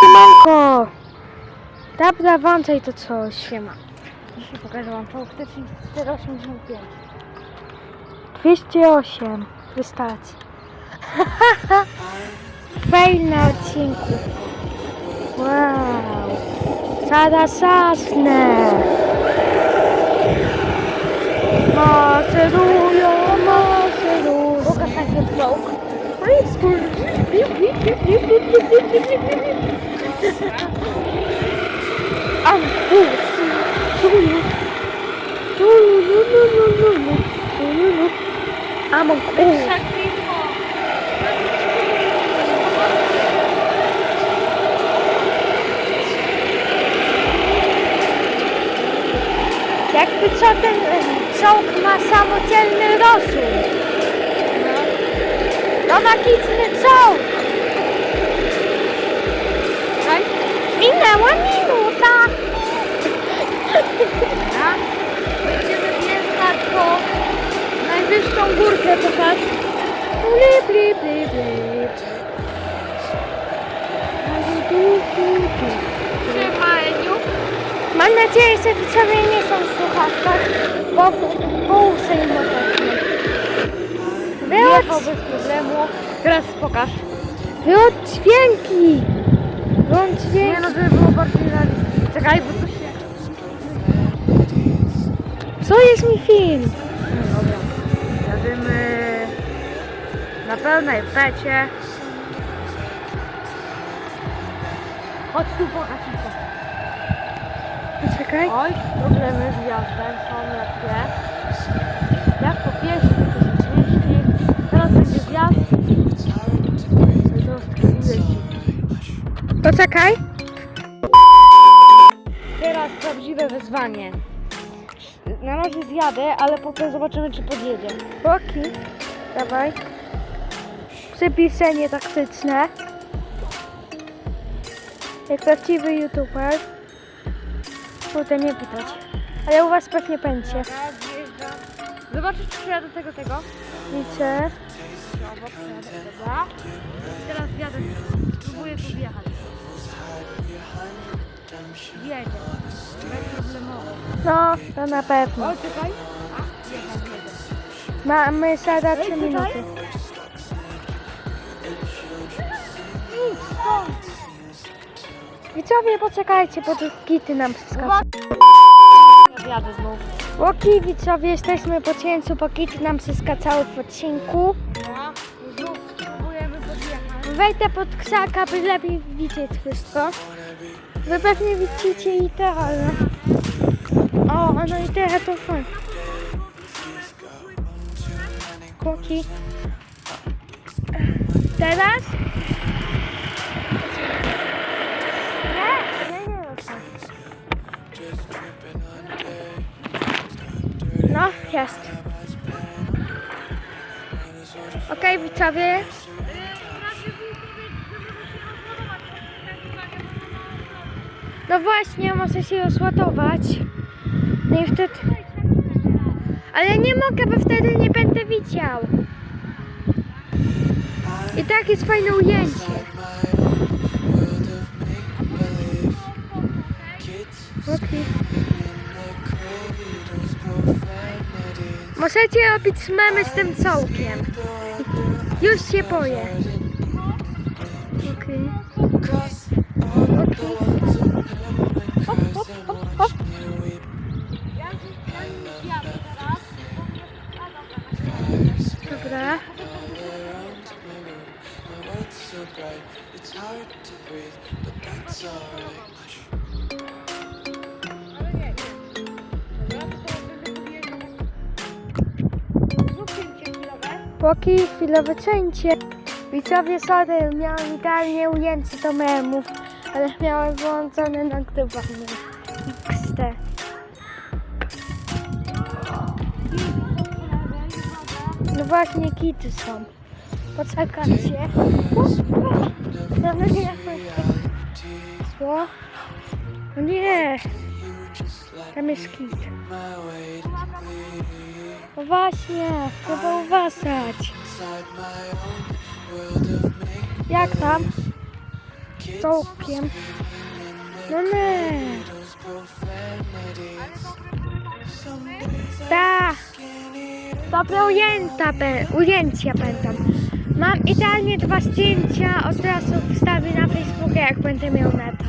Siemanko! Dobra, włączaj to coś. Siema. Dzisiaj pokażę wam TCX 485. 208. Wystarczy. Fail na odcinku. Wow. Sada sasnę. Macerują, macerują. Pokaż najpierw czołg. Am kus. Kus. Jakby co ten e, czołg ma samodzielny rozum. No magiczny czołg. Oj, Minęła minuta. Dobra. Będziemy wjeżdżać po najwyższą górkę, popatrz. Blip, blip, blip, blip. Eniu. Mam nadzieję, że widzowie nie są w słuchawkach, bo po uszy im. Jechał Wyłącz, bez problemu. Teraz pokaż. wyłącz dźwięki. Wyłącz Nie dźwięki. no, żeby było bardziej realistyczne. Czekaj, bo to się... Co jest mi film? Dobra. Jadymy na pełnej pecie. Chodź tu pokaż mi to. Poczekaj. Oj, problemy z wjazdem są lekkie. Jak po pierwsze to się zmieści. Teraz będzie wjazd. Poczekaj. Teraz prawdziwe wyzwanie. Na razie zjadę, ale potem zobaczymy czy podjedzie. Boki. Dawaj. Przypisanie taktyczne. Jak prawdziwy youtuber. Kurde, nie pytać. Ale u was pewnie zjeżdżam. Zobaczysz czy przyjadę tego, tego. I teraz jadę, spróbuję tu wjechać. Jedzie. Bezproblemowo. No, to na pewno. O, czekaj. A, jedzie. Mamy sada Ej, 3 czekaj. minuty. Idź stąd. Widzowie, poczekajcie, bo tu kity nam przeskaczą. Ja wjadę znów. Łoki, widzowie, jesteśmy po cięciu, bo kity nam przeskacały w odcinku. Wejdę pod krzaka, by lepiej widzieć wszystko. Wy pewnie widzicie idealnie. O, no i teraz to fajnie. Koki. Teraz? No, jest. Okej, widzowie. No właśnie, muszę się rozładować. No i wtedy... Ale nie mogę, bo wtedy nie będę widział. I tak jest fajne ujęcie. Okej. Możecie robić memy z tym całkiem. Już się boję. Okej. Okej. Póki chwilowe cięcie. Widzowie sorry, miałem idealnie ujęcie do memów, ale miałem wyłączone nagrywanie. XD. No właśnie, kity są. Poczekajcie. No nie, Co? No nie. Tam jest kit. No właśnie, trzeba uważać. Jak tam? stołkiem. No nie. Tak. Dobra, ujęta, be- ujęcia będą. Mam idealnie dwa zdjęcia, od razu wstawię na Facebooka, jak będę miał neta.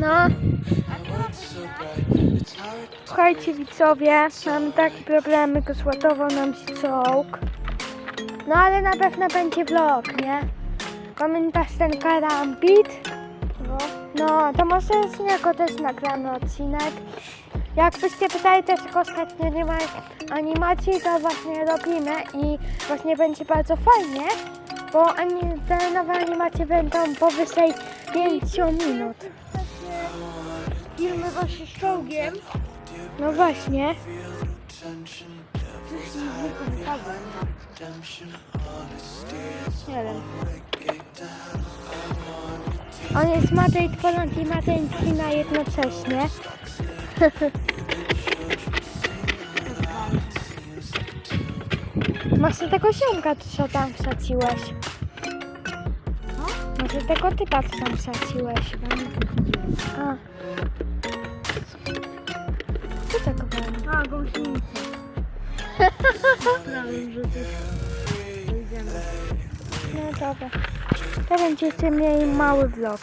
No. Słuchajcie widzowie, mam takie problemy, go zładował nam się czołg. No ale na pewno będzie vlog, nie? Pamiętasz ten karambit? No. To może z niego też nagramy odcinek. Jakbyście pytali też ostatnio nie ma animacji, to właśnie robimy i właśnie będzie bardzo fajnie, bo te nowe animacje będą powyżej 5 minut. Filmy właśnie z czołgiem. No właśnie. Nie wiem. On jest Madrid Poland i Madrid China jednocześnie. Może tego ziomka, co tam wsadziłeś? Może tego typa, tam wsadziłeś? A. Co tak było? A, gąsienicę. Sprawię, że też wyjdziemy. No dobra. To będziecie mieli mały vlog.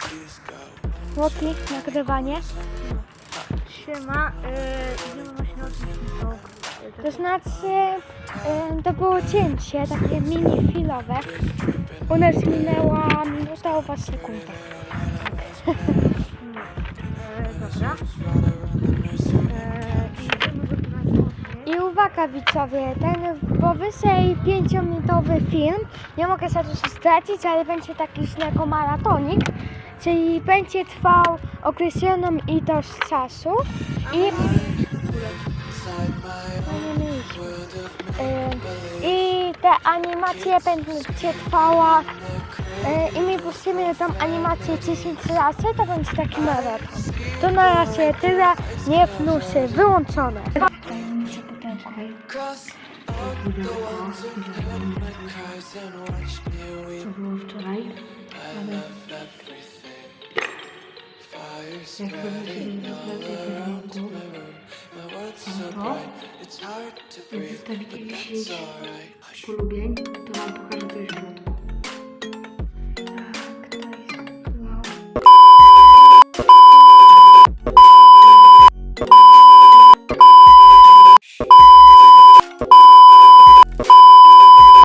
Łoki, nagrywanie. Siema, yy, idziemy właśnie odcinek czołg. To znaczy, to było cięcie, takie mini filowe. U nas minęła minuta, was sekunda. Yy, dobra. Odcinek. I uwaga widzowie, ten powyżej 5-minutowy film, nie mogę za dużo stracić, ale będzie taki maratonik, czyli będzie trwał określoną ilość czasu i I te animacje będzie trwała y, i my puścimy tą animację 10 razy, to będzie taki maraton. To na razie tyle, nie wnuszy, wyłączone. Co było wczoraj? Ale... Jak będziecie mieli w to, jak zostawicie 10 polubień, to pokażę